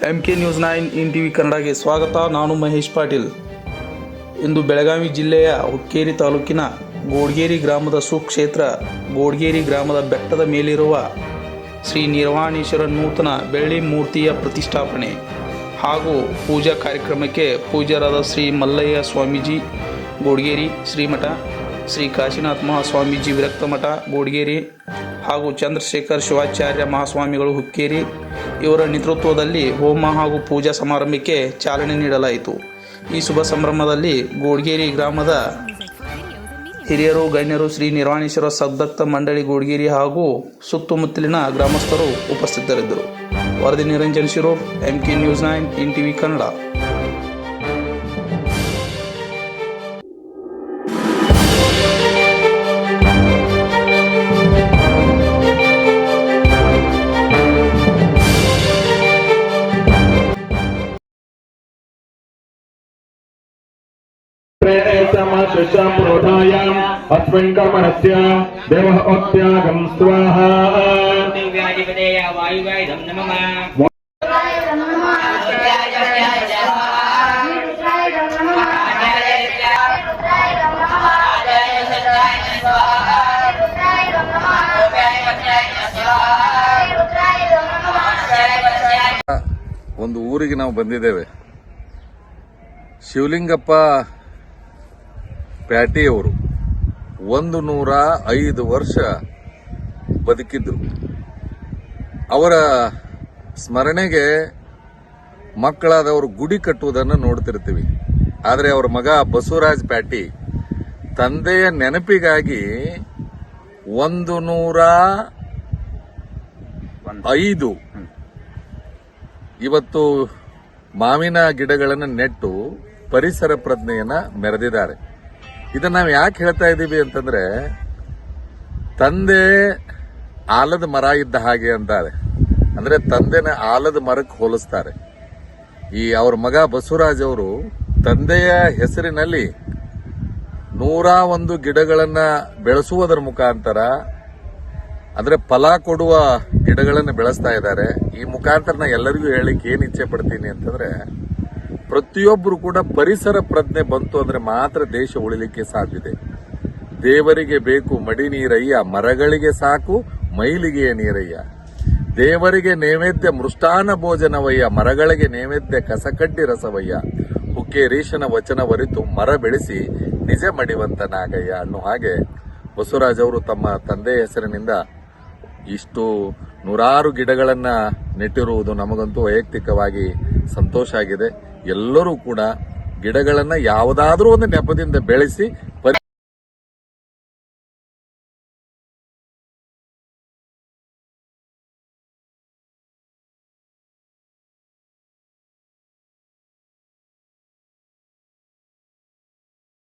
M K news nine in T V ಕನ್ನಡಗೆ ಸ್ವಾಗತ. ನಾನು ಮಹೇಶ್ ಪಾಟೀಲ್. ಇಂದು ಬೆಳಗಾವಿ ಜಿಲ್ಲೆಯ ಹುಕ್ಕೇರಿ ತಾಲೂಕಿನ ಗೋಡ್ಗೇರಿ ಗ್ರಾಮದ ಸುಕ್ಷೇತ್ರ ಗೋಡ್ಗೇರಿ ಗ್ರಾಮದ ಬೆಟ್ಟದ ಮೇಲಿರುವ ಶ್ರೀ ನಿರ್ವಾಣೇಶ್ವರ ನೂತನ ಬೆಳ್ಳಿ ಮೂರ್ತಿಯ ಪ್ರತಿಷ್ಠಾಪನೆ ಹಾಗೂ ಪೂಜಾ ಕಾರ್ಯಕ್ರಮಕ್ಕೆ ಪೂಜ್ಯರಾದ ಶ್ರೀ ಮಲ್ಲಯ್ಯ ಸ್ವಾಮೀಜಿ ಗೋಡ್ಗೇರಿ ಶ್ರೀಮಠ, ಶ್ರೀ ಕಾಶಿನಾಥ ಮಹಾಸ್ವಾಮೀಜಿ ವಿರಕ್ತ ಮಠ, ಗೋಡ್ಗೇರಿ ಹಾಗೂ ಚಂದ್ರಶೇಖರ್ ಶಿವಾಚಾರ್ಯ ಮಹಾಸ್ವಾಮಿಗಳು ಹುಕ್ಕೇರಿ. ಇವರ ನೇತೃತ್ವದಲ್ಲಿ ಹೋಮ ಹಾಗೂ ಪೂಜಾ ಸಮಾರಂಭಕ್ಕೆ ಚಾಲನೆ ನೀಡಲಾಯಿತು. ಈ ಶುಭ ಸಂಭ್ರಮದಲ್ಲಿ ಗೋಡ್ಗೇರಿ ಗ್ರಾಮದ ಹಿರಿಯರು, ಗಣ್ಯರು ಶ್ರೀ ನಿರ್ವಾಣೇಶ್ವರ ಸದ್ಭಕ್ತ ಮಂಡಳಿ ಗೋಡ್ಗೇರಿ ಹಾಗೂ ಸುತ್ತಮುತ್ತಲಿನ ಗ್ರಾಮಸ್ಥರು ಉಪಸ್ಥಿತರಿದ್ದರು. ವರದಿ Niranjan ಶಿರೋ M K news nine in TV Kannada. प्रोधायाम् अस्मिन् कर्मणस्य देवः ओत्यागम् स्वाहा व्याधिपतेय वायुवाय धम नमः ಒಂದು ಊರಿಗೆ ನಾವು ಬಂದಿದ್ದೇವೆ ಶಿವಲಿಂಗಪ್ಪ ಪ್ಯಾಟಿಯವರು ಒಂದು ನೂರ ಐದು ವರ್ಷ ಬದುಕಿದ್ರು. ಅವರ ಸ್ಮರಣೆಗೆ ಮಕ್ಕಳಾದವರು ಗುಡಿ ಕಟ್ಟುವುದನ್ನು ನೋಡ್ತಿರ್ತೀವಿ. ಆದರೆ ಅವರ ಮಗ ಬಸವರಾಜ್ ಪ್ಯಾಟಿ ತಂದೆಯ ನೆನಪಿಗಾಗಿ ಒಂದು ನೂರ ಐದು ಇವತ್ತು ಮಾವಿನ ಗಿಡಗಳನ್ನು ನೆಟ್ಟು ಪರಿಸರ ಪ್ರಜ್ಞೆಯನ್ನು ಮೆರೆದಿದ್ದಾರೆ. ಇದನ್ನ ನಾವು ಯಾಕೆ ಹೇಳ್ತಾ ಇದ್ದೀವಿ ಅಂತಂದ್ರೆ, ತಂದೆ ಆಲದ ಮರ ಇದ್ದ ಹಾಗೆ ಅಂತಾರೆ. ಅಂದ್ರೆ ತಂದೆನ ಆಲದ ಮರಕ್ಕೆ ಹೋಲಿಸ್ತಾರೆ. ಈ ಅವ್ರ ಮಗ ಬಸವರಾಜ್ ಅವರು ತಂದೆಯ ಹೆಸರಿನಲ್ಲಿ ನೂರ ಒಂದು ಗಿಡಗಳನ್ನ ಬೆಳೆಸುವುದರ ಮುಖಾಂತರ, ಅಂದ್ರೆ ಫಲ ಕೊಡುವ ಗಿಡಗಳನ್ನು ಬೆಳೆಸ್ತಾ ಇದ್ದಾರೆ. ಈ ಮುಖಾಂತರ ನಾ ಎಲ್ಲರಿಗೂ ಹೇಳಿಕ್ಕೆ ಏನು ಇಚ್ಛೆ ಪಡ್ತೀನಿ ಅಂತಂದ್ರೆ ಪ್ರತಿಯೊಬ್ಬರು ಕೂಡ ಪರಿಸರ ಪ್ರಜ್ಞೆ ಬಂತು ಅಂದ್ರೆ ಮಾತ್ರ ದೇಶ ಉಳಿಲಿಕ್ಕೆ ಸಾಧ್ಯತೆ ದೇವರಿಗೆ ಬೇಕು ಮಡಿ ನೀರಯ್ಯ, ಮರಗಳಿಗೆ ಸಾಕು, ಮೈಲಿಗೆಯ ನೀರಯ್ಯ. ದೇವರಿಗೆ ನೈವೇದ್ಯ ಮೃಷ್ಟಾನ ಭೋಜನವಯ್ಯ, ಮರಗಳಿಗೆ ನೈವೇದ್ಯ ಕಸಕಡ್ಡಿ ರಸವಯ್ಯ. ಹುಕ್ಕೆ ರೀಶನ ವಚನ ಹೊರಿತು ಮರ ಬೆಳೆಸಿ ನಿಜ ಮಡಿವಂತ ನಾಗಯ್ಯ ಅನ್ನೋ ಹಾಗೆ ಬಸವರಾಜ್ ಅವರು ತಮ್ಮ ತಂದೆಯ ಹೆಸರಿನಿಂದ ಇಷ್ಟು ನೂರಾರು ಗಿಡಗಳನ್ನು ನೆಟ್ಟಿರುವುದು ನಮಗಂತೂ ವೈಯಕ್ತಿಕವಾಗಿ ಸಂತೋಷ ಆಗಿದೆ. ಎಲ್ಲರೂ ಕೂಡ ಗಿಡಗಳನ್ನು ಯಾವುದಾದ್ರೂ ಒಂದು ನೆಪದಿಂದ ಬೆಳೆಸಿ